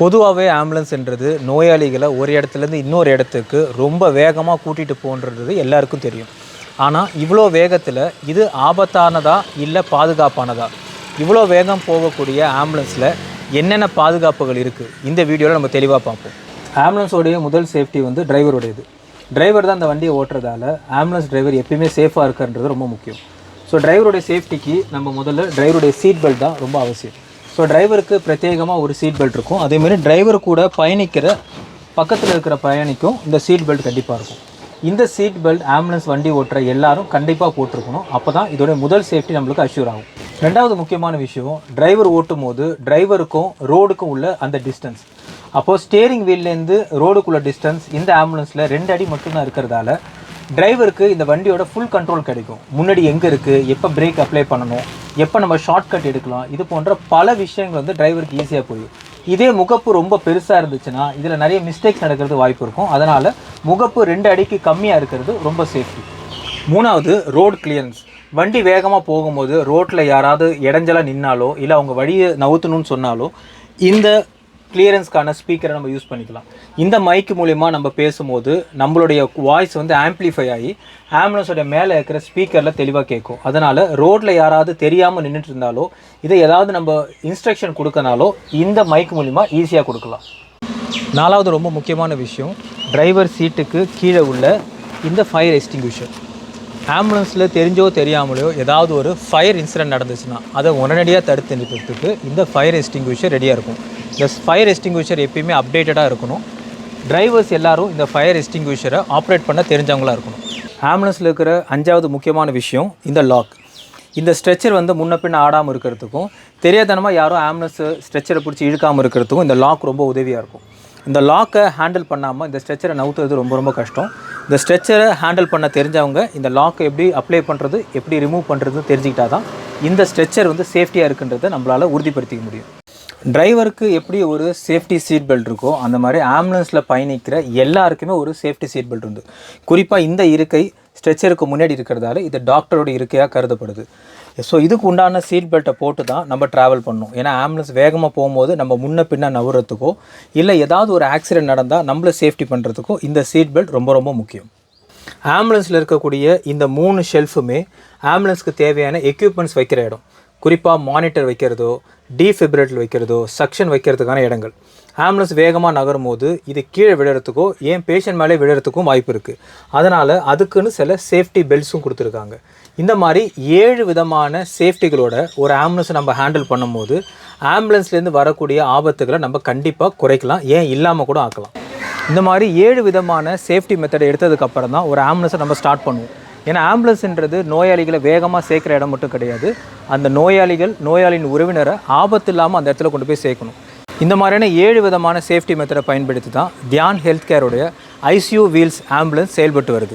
பொதுவாகவே ஆம்புலன்ஸ்ன்றது நோயாளிகளை ஒரு இடத்துலேருந்து இன்னொரு இடத்துக்கு ரொம்ப வேகமாக கூட்டிகிட்டு போன்றது எல்லாருக்கும் தெரியும். ஆனால் இவ்வளோ வேகத்தில் இது ஆபத்தானதா இல்லை பாதுகாப்பானதா? இவ்வளோ வேகம் போகக்கூடிய ஆம்புலன்ஸில் என்னென்ன பாதுகாப்புகள் இருக்குது இந்த வீடியோவில் நம்ம தெளிவாக பார்ப்போம். ஆம்புலன்ஸோடைய முதல் சேஃப்டி வந்து டிரைவருடையது டிரைவர் தான் அந்த வண்டியை ஓட்டுறதால ஆம்புலன்ஸ் டிரைவர் எப்பயுமே சேஃபாக இருக்கிறன்றது ரொம்ப முக்கியம். ஸோ டிரைவருடைய சேஃப்டிக்கு நம்ம முதல்ல டிரைவருடைய சீட் பெல்ட் தான் ரொம்ப அவசியம். ஸோ டிரைவருக்கு பிரத்யேகமாக ஒரு சீட் பெல்ட் இருக்கும். அதேமாரி டிரைவர் கூட பயணிக்கிற பக்கத்தில் இருக்கிற பயணிக்கும் இந்த சீட் பெல்ட் கண்டிப்பாக இருக்கும். இந்த சீட் பெல்ட் ஆம்புலன்ஸ் வண்டி ஓட்டுற எல்லாரும் கண்டிப்பாக போட்டிருக்கணும். அப்போ தான் இதோடைய முதல் சேஃப்டி நம்மளுக்கு அஷ்யூர் ஆகும். ரெண்டாவது முக்கியமான விஷயம் டிரைவர் ஓட்டும் போது டிரைவருக்கும் ரோடுக்கும் உள்ள அந்த டிஸ்டன்ஸ் அப்போது ஸ்டேரிங் வீல்லேருந்து ரோடுக்குள்ள டிஸ்டன்ஸ் இந்த ஆம்புலன்ஸில் ரெண்டு அடி மட்டும்தான் இருக்கிறதால டிரைவருக்கு இந்த வண்டியோட ஃபுல் கண்ட்ரோல் கிடைக்கும். முன்னாடி எங்கே இருக்குது எப்போ பிரேக் அப்ளை பண்ணணும்? எப்போ நம்ம ஷார்ட்கட் எடுக்கலாம்? இது போன்ற பல விஷயங்கள் வந்து டிரைவருக்கு ஈஸியாக புரியும். இதே முகப்பு ரொம்ப பெருசாக இருந்துச்சுன்னா இதில் நிறைய மிஸ்டேக்ஸ் நடக்கிறது வாய்ப்பு இருக்கும். அதனால் முகப்பு ரெண்டு அடிக்கு கம்மியாக இருக்கிறது ரொம்ப சேஃப்டி மூணாவது ரோட் கிளியரன்ஸ் வண்டி வேகமாக போகும்போது ரோட்டில் யாராவது இடைஞ்சலாக நின்னாலோ இல்லை அவங்க வழியை நவுத்தணும்னு சொன்னாலோ இந்த கிளியரன்ஸ்க்கான ஸ்பீக்கரை நம்ம யூஸ் பண்ணிக்கலாம். இந்த மைக்கு மூலிமா நம்ம பேசும்போது நம்மளுடைய வாய்ஸ் வந்து ஆம்ப்ளிஃபை ஆகி ஆம்புலன்ஸோட மேலே இருக்கிற ஸ்பீக்கரில் தெளிவாக கேட்கும். அதனால் ரோட்டில் யாராவது தெரியாமல் நின்றுட்டு இருந்தாலோ இதை ஏதாவது நம்ம இன்ஸ்ட்ரக்ஷன் கொடுக்கனாலோ இந்த மைக் மூலிமா ஈஸியாக கொடுக்கலாம். நாலாவது ரொம்ப முக்கியமான விஷயம் டிரைவர் சீட்டுக்கு கீழே உள்ள இந்த ஃபயர் எக்ஸ்டிங்யூஷன் ஆம்புலன்ஸில் தெரிஞ்சோ தெரியாமலையோ ஏதாவது ஒரு ஃபயர் இன்சிடென்ட் நடந்துச்சுன்னா அதை உடனடியாக தடுத்து நிறுத்துறதுக்கு இந்த ஃபயர் எஸ்டிங்யூஷர் ரெடியாக இருக்கும். இந்த ஃபயர் எஸ்டிங்யூஷர் எப்பயுமே அப்டேட்டடாக இருக்கணும். டிரைவர்ஸ் எல்லாரும் இந்த ஃபயர் எஸ்டிங்யூஷரை ஆப்ரேட் பண்ண தெரிஞ்சவங்களாக இருக்கணும். ஆம்புலன்ஸில் இருக்கிற அஞ்சாவது முக்கியமான விஷயம் இந்த லாக் இந்த ஸ்ட்ரெச்சர் வந்து முன்ன பின்ன ஆடாமல் இருக்கிறதுக்கும் தெரியாதனமாக யாரும் ஆம்புலன்ஸ் ஸ்ட்ரெச்சரை பிடிச்சி இழுக்காமல் இருக்கிறதுக்கும் இந்த லாக் ரொம்ப உதவியாக இருக்கும். இந்த லாக்கை ஹேண்டில் பண்ணாமல் இந்த ஸ்ட்ரெச்சரை நவுத்துறது ரொம்ப ரொம்ப கஷ்டம். இந்த ஸ்ட்ரெச்சரை ஹேண்டில் பண்ண தெரிஞ்சவங்க இந்த லாக்கை எப்படி அப்ளை பண்ணுறது எப்படி ரிமூவ் பண்ணுறதுன்னு தெரிஞ்சுக்கிட்டா தான் இந்த ஸ்ட்ரெச்சர் வந்து சேஃப்டியாக இருக்குன்றதை நம்மளால் உறுதிப்படுத்திக்க முடியும். டிரைவருக்கு எப்படி ஒரு சேஃப்டி சீட் பெல்ட் இருக்கோ அந்த மாதிரி ஆம்புலன்ஸில் பயணிக்கிற எல்லாருக்குமே ஒரு சேஃப்டி சீட் பெல்ட் உண்டு. குறிப்பாக இந்த இருக்கை ஸ்ட்ரெச்சருக்கு முன்னாடி இருக்கிறதால இது டாக்டரோட இருக்கையாக கருதப்படுது. ஸோ இதுக்கு உண்டான சீட் பெல்ட்டை போட்டு தான் நம்ம ட்ராவல் பண்ணணும் ஏன்னா ஆம்புலன்ஸ் வேகமாக போகும்போது நம்ம முன்ன பின்ன நவுறதுக்கோ இல்லை ஏதாவது ஒரு ஆக்சிடென்ட் நடந்தால் நம்மளை சேஃப்டி பண்ணுறதுக்கோ இந்த சீட் பெல்ட் ரொம்ப ரொம்ப முக்கியம். ஆம்புலன்ஸில் இருக்கக்கூடிய இந்த மூணு ஷெல்ஃபுமே ஆம்புலன்ஸ்க்கு தேவையான எக்யூப்மெண்ட்ஸ் வைக்கிற இடம். குறிப்பாக மானிட்டர் வைக்கிறதோ டீஃபிப்ரேட்டர் வைக்கிறதோ சக்ஷன் வைக்கிறதுக்கான இடங்கள். ஆம்புலன்ஸ் வேகமாக நகரும் போது இது கீழே விழுறதுக்கோ ஏன் பேஷண்ட் மேலே விழுறதுக்கும் வாய்ப்பு இருக்குது அதனால் அதுக்குன்னு சில சேஃப்டி பெல்ட்ஸும் கொடுத்துருக்காங்க. இந்த மாதிரி ஏழு விதமான சேஃப்டிகளோட ஒரு ஆம்புலன்ஸை நம்ம ஹேண்டில் பண்ணும்போது ஆம்புலன்ஸ்லேருந்து வரக்கூடிய ஆபத்துகளை நம்ம கண்டிப்பாக குறைக்கலாம். ஏன் இல்லாமல் கூட ஆக்கலாம். இந்த மாதிரி ஏழு விதமான சேஃப்டி மெத்தடை எடுத்ததுக்கப்புறம் தான் ஒரு ஆம்புலன்ஸை நம்ம ஸ்டார்ட் பண்ணுவோம். ஏன்னா ஆம்புலன்ஸ்ன்றது நோயாளிகளை வேகமாக சேர்க்குற இடம் மட்டும் கிடையாது. அந்த நோயாளிகள் நோயாளியின் உறவினரை ஆபத்து இல்லாமல் அந்த இடத்துல கொண்டு போய் சேர்க்கணும். இந்த மாதிரியான ஏழு விதமான சேஃப்டி மெத்தடை பயன்படுத்தி தான் தியான் ஹெல்த் கேருடைய ஐசியூ வீல்ஸ் ஆம்புலன்ஸ் செயல்பட்டு வருது.